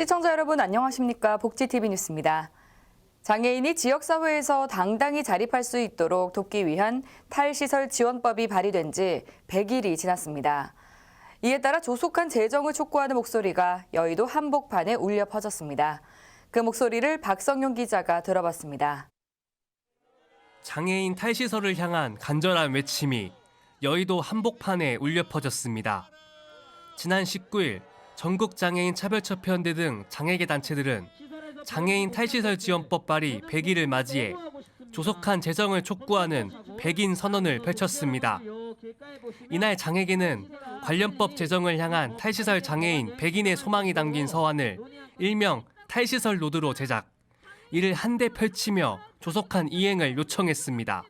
시청자 여러분 안녕하십니까? 복지TV 뉴스입니다. 장애인이 지역사회에서 당당히 자립할 수 있도록 돕기 위한 탈시설 지원법이 발의된 지 100일이 지났습니다. 이에 따라 조속한 재정을 촉구하는 목소리가 여의도 한복판에 울려 퍼졌습니다. 그 목소리를 박성용 기자가 들어봤습니다. 장애인 탈시설을 향한 간절한 외침이 여의도 한복판에 울려 퍼졌습니다. 지난 19일 전국 장애인 차별철폐연대 등 장애계 단체들은 장애인 탈시설 지원법 발의 100일을 맞이해 조속한 재정을 촉구하는 백인 선언을 펼쳤습니다. 이날 장애계는 관련법 제정을 향한 탈시설 장애인 백인의 소망이 담긴 서한을 일명 탈시설 노드로 제작. 이를 한데 펼치며 조속한 이행을 요청했습니다.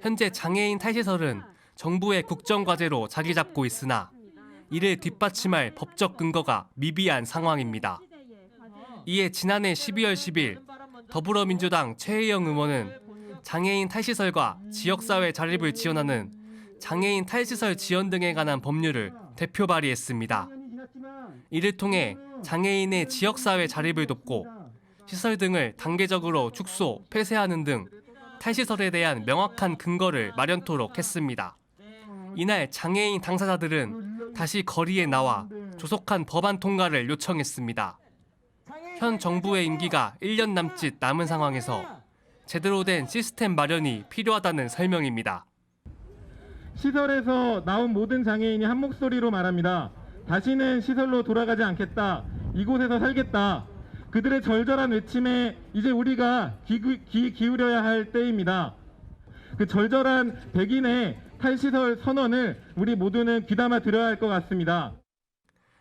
현재 장애인 탈시설은 정부의 국정과제로 자리 잡고 있으나 이를 뒷받침할 법적 근거가 미비한 상황입니다. 이에 지난해 12월 10일 더불어민주당 최혜영 의원은 장애인 탈시설과 지역사회 자립을 지원하는 장애인 탈시설 지원 등에 관한 법률을 대표 발의했습니다. 이를 통해 장애인의 지역사회 자립을 돕고 시설 등을 단계적으로 축소, 폐쇄하는 등 탈시설에 대한 명확한 근거를 마련토록 했습니다. 이날 장애인 당사자들은 다시 거리에 나와 조속한 법안 통과를 요청했습니다. 현 정부의 임기가 1년 남짓 남은 상황에서 제대로 된 시스템 마련이 필요하다는 설명입니다. 시설에서 나온 모든 장애인이 한 목소리로 말합니다. 다시는 시설로 돌아가지 않겠다. 이곳에서 살겠다. 그들의 절절한 외침에 이제 우리가 귀, 귀 기울여야 할 때입니다. 그 절절한 백인의 탈시설 선언을 우리 모두는 귀담아 들어야 할 것 같습니다.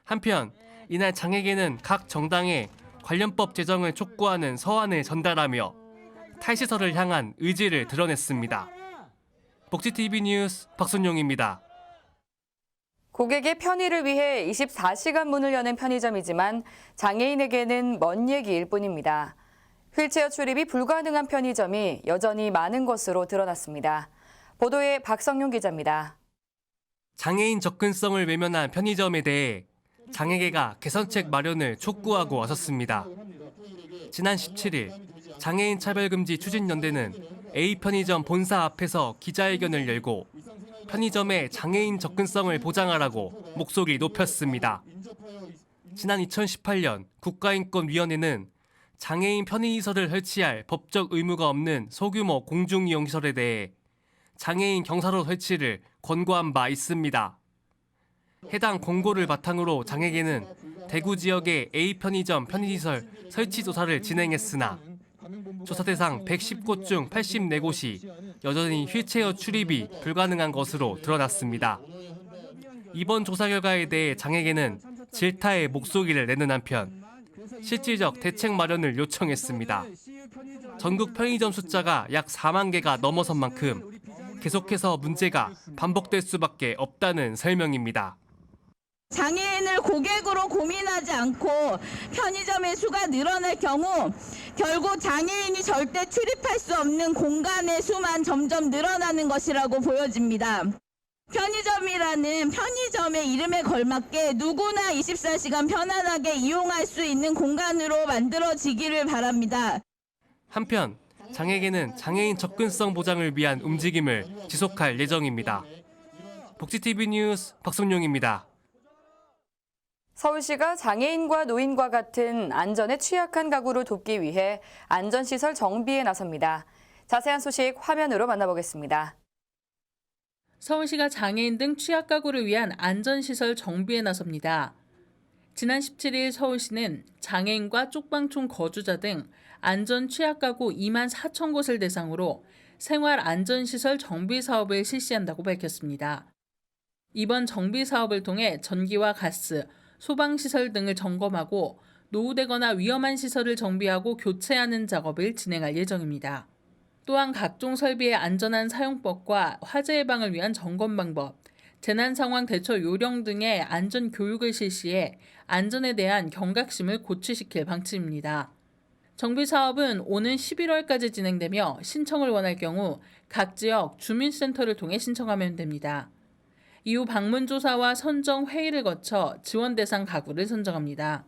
한편 이날 장애계는 각 정당에 관련법 제정을 촉구하는 서한을 전달하며 탈시설을 향한 의지를 드러냈습니다. 복지TV 뉴스 박순용입니다. 고객의 편의를 위해 24시간 문을 여는 편의점이지만 장애인에게는 먼 얘기일 뿐입니다. 휠체어 출입이 불가능한 편의점이 여전히 많은 것으로 드러났습니다. 보도에 박성용 기자입니다. 장애인 접근성을 외면한 편의점에 대해 장애계가 개선책 마련을 촉구하고 왔었습니다. 지난 17일 장애인 차별금지 추진연대는 A 편의점 본사 앞에서 기자회견을 열고 편의점의 장애인 접근성을 보장하라고 목소리 높였습니다. 지난 2018년 국가인권위원회는 장애인 편의시설을 설치할 법적 의무가 없는 소규모 공중이용시설에 대해 장애인 경사로 설치를 권고한 바 있습니다. 해당 공고를 바탕으로 장애계는 대구 지역의 A 편의점 편의시설 설치 조사를 진행했으나 조사 대상 110곳 중 84곳이 여전히 휠체어 출입이 불가능한 것으로 드러났습니다. 이번 조사 결과에 대해 장애계는 질타의 목소리를 내는 한편 실질적 대책 마련을 요청했습니다. 전국 편의점 숫자가 약 4만 개가 넘어선 만큼 계속해서 문제가 반복될 수밖에 없다는 설명입니다. 장애인을 고객으로 고민하지 않고 편의점의 수가 늘어날 경우 결국 장애인이 절대 출입할 수 없는 공간의 수만 점점 늘어나는 것이라고 보여집니다. 편의점이라는 편의점의 이름에 걸맞게 누구나 24시간 편안하게 이용할 수 있는 공간으로 만들어지기를 바랍니다. 한편 장애계는 장애인 접근성 보장을 위한 움직임을 지속할 예정입니다. 복지TV 뉴스 박성용입니다. 서울시가 장애인과 노인과 같은 안전에 취약한 가구를 돕기 위해 안전시설 정비에 나섭니다. 자세한 소식 화면으로 만나보겠습니다. 서울시가 장애인 등 취약 가구를 위한 안전시설 정비에 나섭니다. 지난 17일 서울시는 장애인과 쪽방촌 거주자 등 안전 취약 가구 2만 4천 곳을 대상으로 생활 안전시설 정비 사업을 실시한다고 밝혔습니다. 이번 정비 사업을 통해 전기와 가스, 소방시설 등을 점검하고 노후되거나 위험한 시설을 정비하고 교체하는 작업을 진행할 예정입니다. 또한 각종 설비의 안전한 사용법과 화재 예방을 위한 점검 방법, 재난 상황 대처 요령 등의 안전 교육을 실시해 안전에 대한 경각심을 고취시킬 방침입니다. 정비 사업은 오는 11월까지 진행되며 신청을 원할 경우 각 지역 주민센터를 통해 신청하면 됩니다. 이후 방문 조사와 선정 회의를 거쳐 지원 대상 가구를 선정합니다.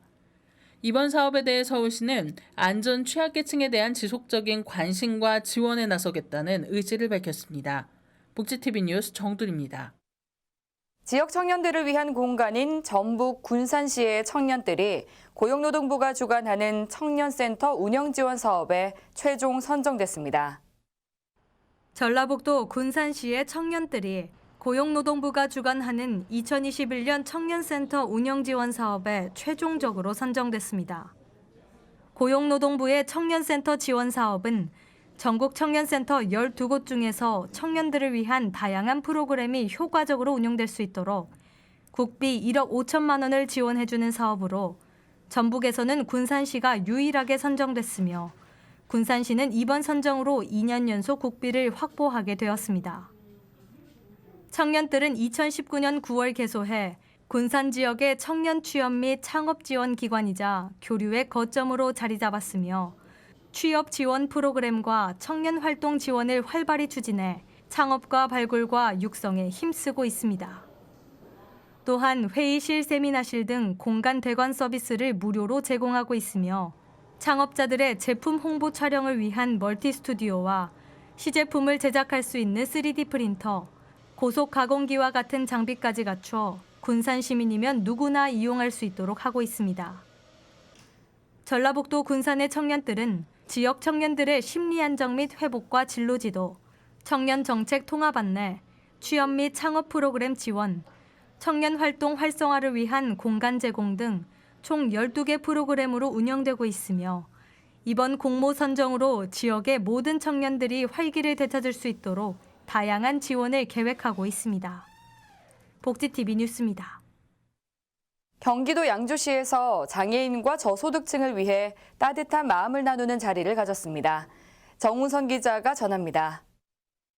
이번 사업에 대해 서울시는 안전 취약계층에 대한 지속적인 관심과 지원에 나서겠다는 의지를 밝혔습니다. 복지TV 뉴스 정두리입니다. 지역 청년들을 위한 공간인 전북 군산시의 청년들이 고용노동부가 주관하는 청년센터 운영 지원 사업에 최종 선정됐습니다. 전라북도 군산시의 청년들이 고용노동부가 주관하는 2021년 청년센터 운영 지원 사업에 최종적으로 선정됐습니다. 고용노동부의 청년센터 지원 사업은 전국 청년센터 12곳 중에서 청년들을 위한 다양한 프로그램이 효과적으로 운영될 수 있도록 국비 1억 5천만 원을 지원해주는 사업으로 전북에서는 군산시가 유일하게 선정됐으며 군산시는 이번 선정으로 2년 연속 국비를 확보하게 되었습니다. 청년들은 2019년 9월 개소해 군산 지역의 청년 취업 및 창업 지원 기관이자 교류의 거점으로 자리 잡았으며 취업 지원 프로그램과 청년 활동 지원을 활발히 추진해 창업과 발굴과 육성에 힘쓰고 있습니다. 또한 회의실, 세미나실 등 공간 대관 서비스를 무료로 제공하고 있으며 창업자들의 제품 홍보 촬영을 위한 멀티 스튜디오와 시제품을 제작할 수 있는 3D 프린터, 고속 가공기와 같은 장비까지 갖춰 군산 시민이면 누구나 이용할 수 있도록 하고 있습니다. 전라북도 군산의 청년들은 지역 청년들의 심리 안정 및 회복과 진로 지도, 청년 정책 통합 안내, 취업 및 창업 프로그램 지원, 청년 활동 활성화를 위한 공간 제공 등 총 12개 프로그램으로 운영되고 있으며 이번 공모 선정으로 지역의 모든 청년들이 활기를 되찾을 수 있도록 다양한 지원을 계획하고 있습니다. 복지TV 뉴스입니다. 경기도 양주시에서 장애인과 저소득층을 위해 따뜻한 마음을 나누는 자리를 가졌습니다. 정운선 기자가 전합니다.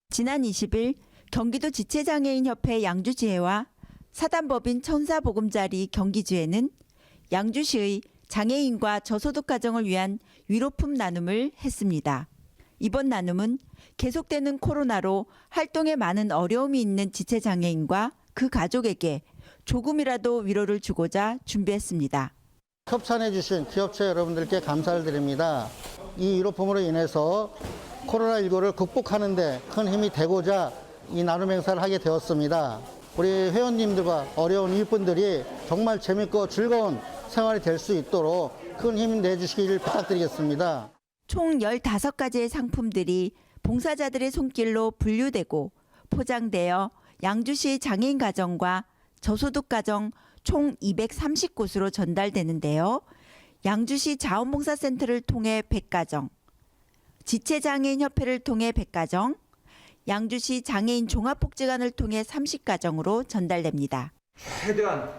지난 20일 경기도 지체장애인협회 양주지회와 사단법인 천사보금자리 경기지회는 양주시의 장애인과 저소득 가정을 위한 위로품 나눔을 했습니다. 이번 나눔은 계속되는 코로나로 활동에 많은 어려움이 있는 지체장애인과 그 가족에게 조금이라도 위로를 주고자 준비했습니다. 협찬해 주신 기업체 여러분들께 감사를 드립니다. 이 위로품으로 인해서 코로나19를 극복하는 데 큰 힘이 되고자 이 나눔 행사를 하게 되었습니다. 우리 회원님들과 어려운 이웃분들이 정말 재밌고 즐거운 생활이 될 수 있도록 큰 힘 내주시길 부탁드리겠습니다. 총 15가지의 상품들이 봉사자들의 손길로 분류되고 포장되어 양주시 장애인 가정과 저소득 가정 총 230곳으로 전달되는데요. 양주시 자원봉사센터를 통해 100가정, 지체장애인협회를 통해 100가정, 양주시 장애인 종합복지관을 통해 30가정으로 전달됩니다. 최대한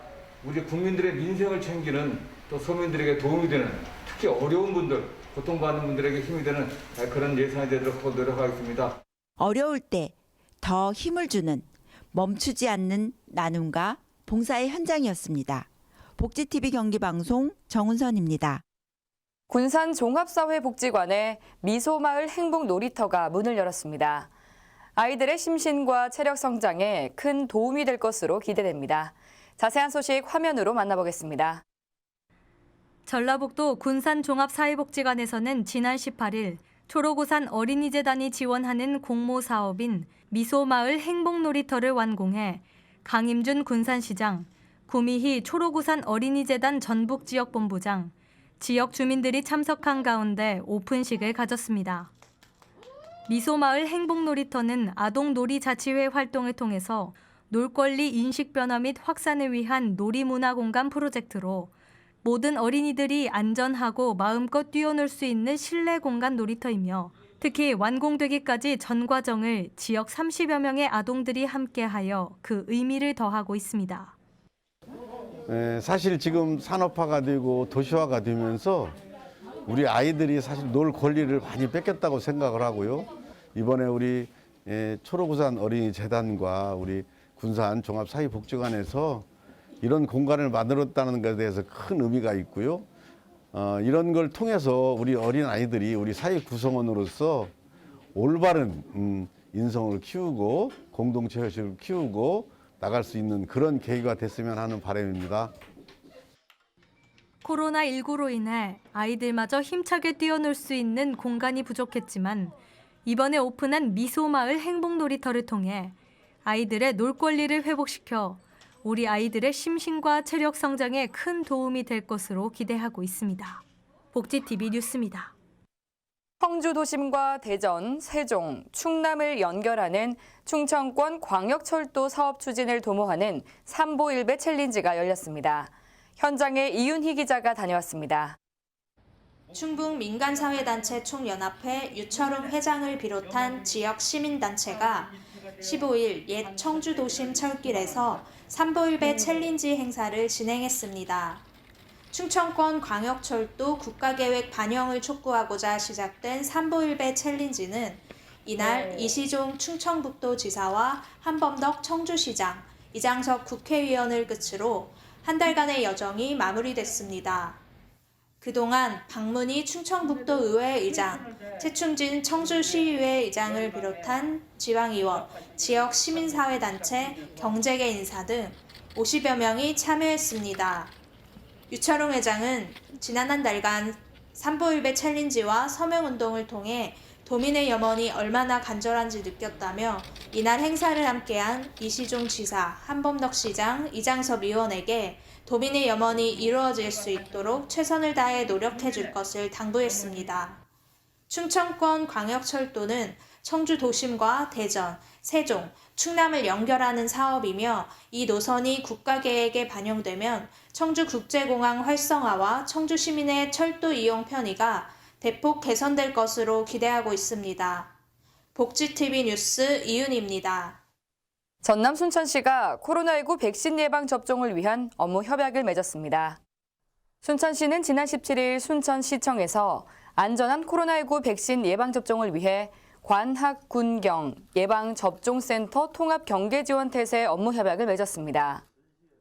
우리 국민들의 민생을 챙기는 또 서민들에게 도움이 되는 특히 어려운 분들, 고통받는 분들에게 힘이 되는 그런 예산이 되도록 더 노력하겠습니다. 어려울 때 더 힘을 주는 멈추지 않는 나눔과 봉사의 현장이었습니다. 복지TV 경기방송 정은선입니다. 군산 종합사회복지관에 미소마을 행복 놀이터가 문을 열었습니다. 아이들의 심신과 체력 성장에 큰 도움이 될 것으로 기대됩니다. 자세한 소식 화면으로 만나보겠습니다. 전라북도 군산 종합사회복지관에서는 지난 18일 초록우산 어린이재단이 지원하는 공모 사업인 미소마을 행복놀이터를 완공해 강임준 군산시장, 구미희 초록우산 어린이재단 전북지역본부장, 지역 주민들이 참석한 가운데 오픈식을 가졌습니다. 미소마을 행복놀이터는 아동놀이자치회 활동을 통해서 놀권리 인식 변화 및 확산을 위한 놀이문화공간 프로젝트로 모든 어린이들이 안전하고 마음껏 뛰어놀 수 있는 실내 공간 놀이터이며 특히 완공되기까지 전 과정을 지역 30여 명의 아동들이 함께하여 그 의미를 더하고 있습니다. 에, 사실 지금 산업화가 되고 도시화가 되면서 우리 아이들이 사실 놀 권리를 많이 뺏겼다고 생각을 하고요. 이번에 우리 에, 초록우산 어린이 재단과 우리 군산 종합사회복지관에서 이런 공간을 만들었다는 것에 대해서 큰 의미가 있고요. 어, 이런 걸 통해서 우리 어린 아이들이 우리 사회 구성원으로서 올바른 음, 인성을 키우고 공동체 의식을 키우고 나갈 수 있는 그런 계기가 됐으면 하는 바람입니다. 코로나19로 인해 아이들마저 힘차게 뛰어놀 수 있는 공간이 부족했지만 이번에 오픈한 미소마을 행복놀이터를 통해 아이들의 놀 권리를 회복시켜 우리 아이들의 심신과 체력 성장에 큰 도움이 될 것으로 기대하고 있습니다. 복지TV 뉴스입니다. 청주 도심과 대전, 세종, 충남을 연결하는 충청권 광역철도 사업 추진을 도모하는 삼보일배 챌린지가 열렸습니다. 현장에 이윤희 기자가 다녀왔습니다. 충북 민간사회단체 총연합회 유철웅 회장을 비롯한 지역 시민단체가 15일 옛 청주 도심 철길에서 삼보일배 챌린지 행사를 진행했습니다. 충청권 광역철도 국가계획 반영을 촉구하고자 시작된 삼보일배 챌린지는 이날 이시종 충청북도 지사와 한범덕 청주시장, 이장석 국회의원을 끝으로 한 달간의 여정이 마무리됐습니다. 그동안 박문희 충청북도 의회 의장, 최충진 청주시의회 의장을 비롯한 지방의원, 지역 시민사회단체, 경제계 인사 등 50여 명이 참여했습니다. 유철웅 회장은 지난 한 달간 삼보일배 챌린지와 서명운동을 통해 도민의 염원이 얼마나 간절한지 느꼈다며 이날 행사를 함께한 이시종 지사, 한범덕 시장, 이장섭 의원에게 도민의 염원이 이루어질 수 있도록 최선을 다해 노력해 줄 것을 당부했습니다. 충청권 광역철도는 청주 도심과 대전, 세종, 충남을 연결하는 사업이며 이 노선이 국가계획에 반영되면 청주국제공항 활성화와 청주 시민의 철도 이용 편의가 대폭 개선될 것으로 기대하고 있습니다. 복지TV 뉴스 이윤입니다. 전남 순천시가 코로나19 백신 예방 접종을 위한 업무 협약을 맺었습니다. 순천시는 지난 17일 순천시청에서 안전한 코로나19 백신 예방 접종을 위해 관학 군경 예방 접종센터 통합 경계 지원 태세 업무 협약을 맺었습니다.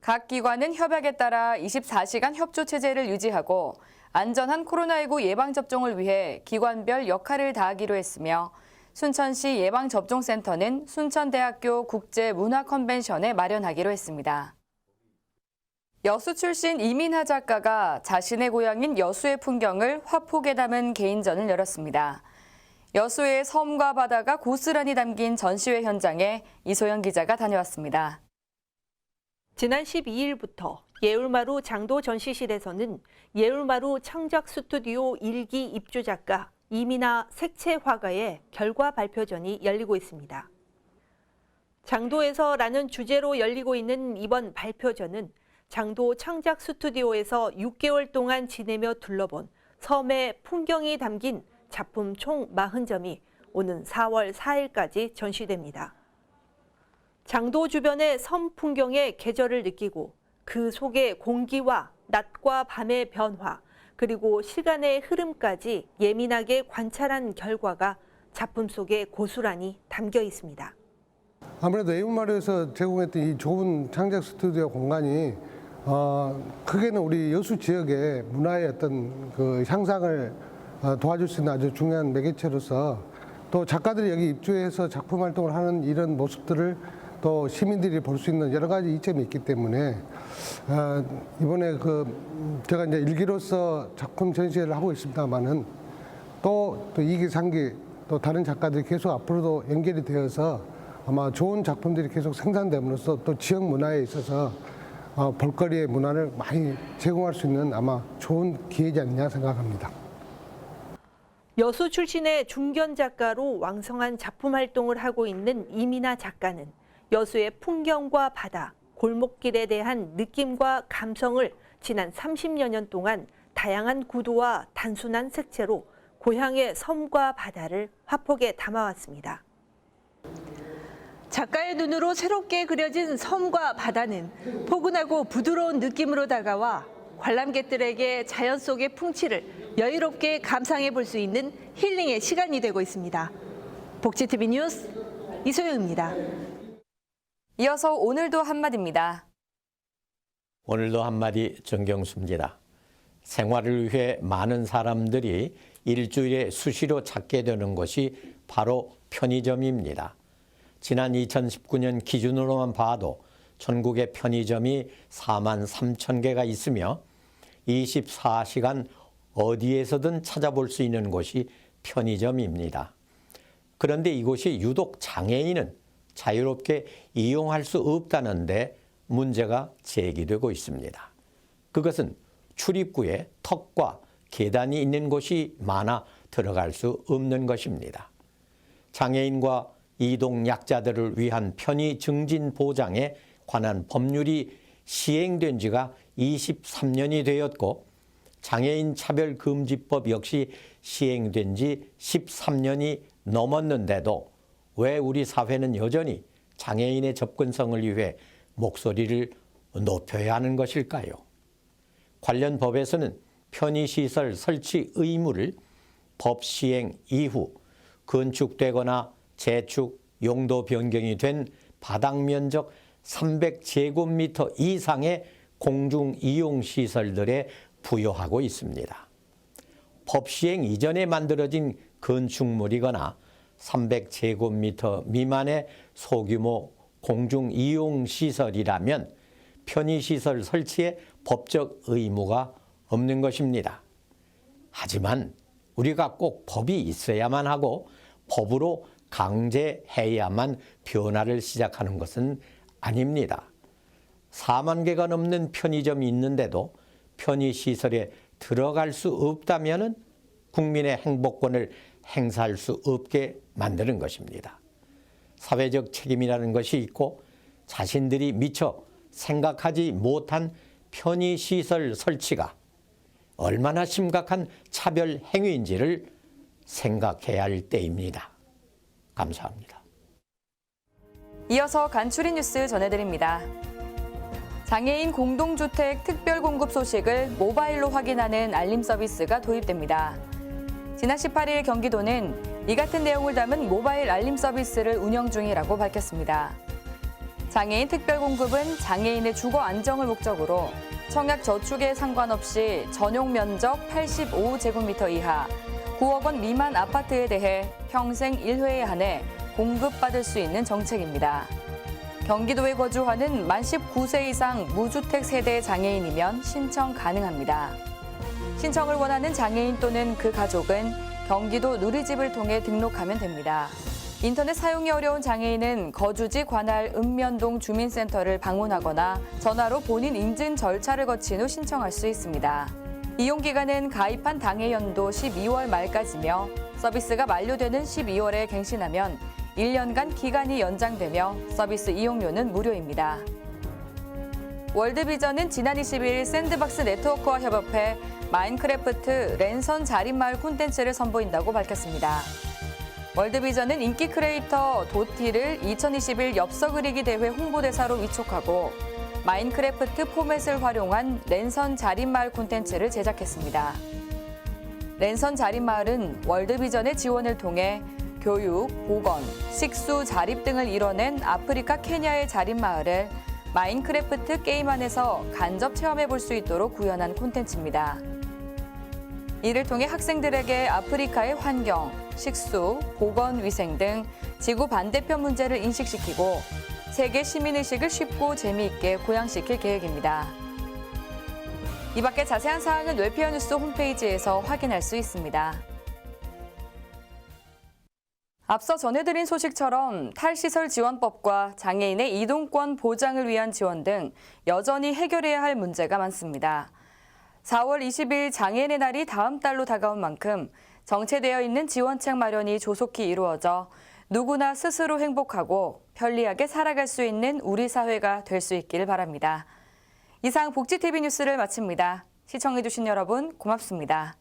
각 기관은 협약에 따라 24시간 협조 체제를 유지하고 안전한 코로나19 예방 접종을 위해 기관별 역할을 다하기로 했으며 순천시 예방접종센터는 순천대학교 국제문화 컨벤션에 마련하기로 했습니다. 여수 출신 이민하 작가가 자신의 고향인 여수의 풍경을 화폭에 담은 개인전을 열었습니다. 여수의 섬과 바다가 고스란히 담긴 전시회 현장에 이소영 기자가 다녀왔습니다. 지난 12일부터 예울마루 장도 전시실에서는 예울마루 창작 스튜디오 일기 입주 작가 이민아 색채 화가의 결과 발표전이 열리고 있습니다. 장도에서라는 주제로 열리고 있는 이번 발표전은 장도 창작 스튜디오에서 6개월 동안 지내며 둘러본 섬의 풍경이 담긴 작품 총 40점이 오는 4월 4일까지 전시됩니다. 장도 주변의 섬 풍경의 계절을 느끼고 그 속의 공기와 낮과 밤의 변화, 그리고 시간의 흐름까지 예민하게 관찰한 결과가 작품 속에 고스란히 담겨 있습니다. 아무래도 에이마루에서 제공했던 이 좁은 창작 스튜디오 공간이 어, 크게는 우리 여수 지역의 문화의 어떤 그 향상을 어, 도와줄 수 있는 아주 중요한 매개체로서 또 작가들이 여기 입주해서 작품 활동을 하는 이런 모습들을 또 시민들이 볼 수 있는 여러 가지 이점이 있기 때문에 어, 이번에 그 제가 이제 일기로서 작품 전시회를 하고 있습니다만은 또, 또 이기 상기 또 다른 작가들이 계속 앞으로도 연결이 되어서 아마 좋은 작품들이 계속 생산됨으로써 또 지역 문화에 있어서 어, 볼거리의 문화를 많이 제공할 수 있는 아마 좋은 기회지 않느냐 생각합니다. 여수 출신의 중견 작가로 왕성한 작품 활동을 하고 있는 이민아 작가는 여수의 풍경과 바다, 골목길에 대한 느낌과 감성을 지난 30여 년 동안 다양한 구도와 단순한 색채로 고향의 섬과 바다를 화폭에 담아왔습니다. 작가의 눈으로 새롭게 그려진 섬과 바다는 포근하고 부드러운 느낌으로 다가와 관람객들에게 자연 속의 풍치를 여유롭게 감상해 볼 수 있는 힐링의 시간이 되고 있습니다. 복지TV 뉴스 이소영입니다. 이어서 오늘도 한마디입니다. 오늘도 한마디 정경수입니다. 생활을 위해 많은 사람들이 일주일에 수시로 찾게 되는 것이 바로 편의점입니다. 지난 2019년 기준으로만 봐도 전국의 편의점이 4만 3천 개가 있으며 24시간 어디에서든 찾아볼 수 있는 곳이 편의점입니다. 그런데 이곳이 유독 장애인은 자유롭게 이용할 수 없다는데 문제가 제기되고 있습니다. 그것은 출입구에 턱과 계단이 있는 곳이 많아 들어갈 수 없는 것입니다. 장애인과 이동 약자들을 위한 편의 증진 보장에 관한 법률이 시행된 지가 23년이 되었고 장애인 차별금지법 역시 시행된 지 13년이 넘었는데도 왜 우리 사회는 여전히 장애인의 접근성을 위해 목소리를 높여야 하는 것일까요? 관련 법에서는 편의시설 설치 의무를 법 시행 이후 건축되거나 재축, 용도 변경이 된 바닥 면적 300제곱미터 이상의 공중 이용 시설들에 부여하고 있습니다. 법 시행 이전에 만들어진 건축물이거나 300제곱미터 미만의 소규모 공중 이용 시설이라면 편의시설 설치에 법적 의무가 없는 것입니다. 하지만 우리가 꼭 법이 있어야만 하고 법으로 강제해야만 변화를 시작하는 것은 아닙니다. 4만 개가 넘는 편의점이 있는데도 편의시설에 들어갈 수 없다면 국민의 행복권을 행사할 수 없게 만드는 것입니다. 사회적 책임이라는 것이 있고 자신들이 미처 생각하지 못한 편의시설 설치가 얼마나 심각한 차별 행위인지를 생각해야 할 때입니다. 감사합니다. 이어서 간추린 뉴스 전해드립니다. 장애인 공동주택 특별공급 소식을 모바일로 확인하는 알림 서비스가 도입됩니다. 지난 18일 경기도는 이 같은 내용을 담은 모바일 알림 서비스를 운영 중이라고 밝혔습니다. 장애인 특별공급은 장애인의 주거 안정을 목적으로 청약 저축에 상관없이 전용 면적 85제곱미터 이하 9억 원 미만 아파트에 대해 평생 1회에 한해 공급받을 수 있는 정책입니다. 경기도에 거주하는 만 19세 이상 무주택 세대 장애인이면 신청 가능합니다. 신청을 원하는 장애인 또는 그 가족은 경기도 누리집을 통해 등록하면 됩니다. 인터넷 사용이 어려운 장애인은 거주지 관할 읍면동 주민센터를 방문하거나 전화로 본인 인증 절차를 거친 후 신청할 수 있습니다. 이용 기간은 가입한 당해 연도 12월 말까지며 서비스가 만료되는 12월에 갱신하면 1년간 기간이 연장되며 서비스 이용료는 무료입니다. 월드비전은 지난 20일 샌드박스 네트워크와 협업해 마인크래프트 랜선 자립마을 콘텐츠를 선보인다고 밝혔습니다. 월드비전은 인기 크리에이터 도티를 2021 엽서 그리기 대회 홍보대사로 위촉하고 마인크래프트 포맷을 활용한 랜선 자립마을 콘텐츠를 제작했습니다. 랜선 자립마을은 월드비전의 지원을 통해 교육, 보건, 식수, 자립 등을 이뤄낸 아프리카 케냐의 자립마을을 마인크래프트 게임 안에서 간접 체험해 볼 수 있도록 구현한 콘텐츠입니다. 이를 통해 학생들에게 아프리카의 환경, 식수, 보건, 위생 등 지구 반대편 문제를 인식시키고 세계 시민의식을 쉽고 재미있게 고양시킬 계획입니다. 이 밖에 자세한 사항은 웰피어 뉴스 홈페이지에서 확인할 수 있습니다. 앞서 전해드린 소식처럼 탈시설 지원법과 장애인의 이동권 보장을 위한 지원 등 여전히 해결해야 할 문제가 많습니다. 4월 20일 장애인의 날이 다음 달로 다가온 만큼 정체되어 있는 지원책 마련이 조속히 이루어져 누구나 스스로 행복하고 편리하게 살아갈 수 있는 우리 사회가 될 수 있기를 바랍니다. 이상 복지TV 뉴스를 마칩니다. 시청해주신 여러분 고맙습니다.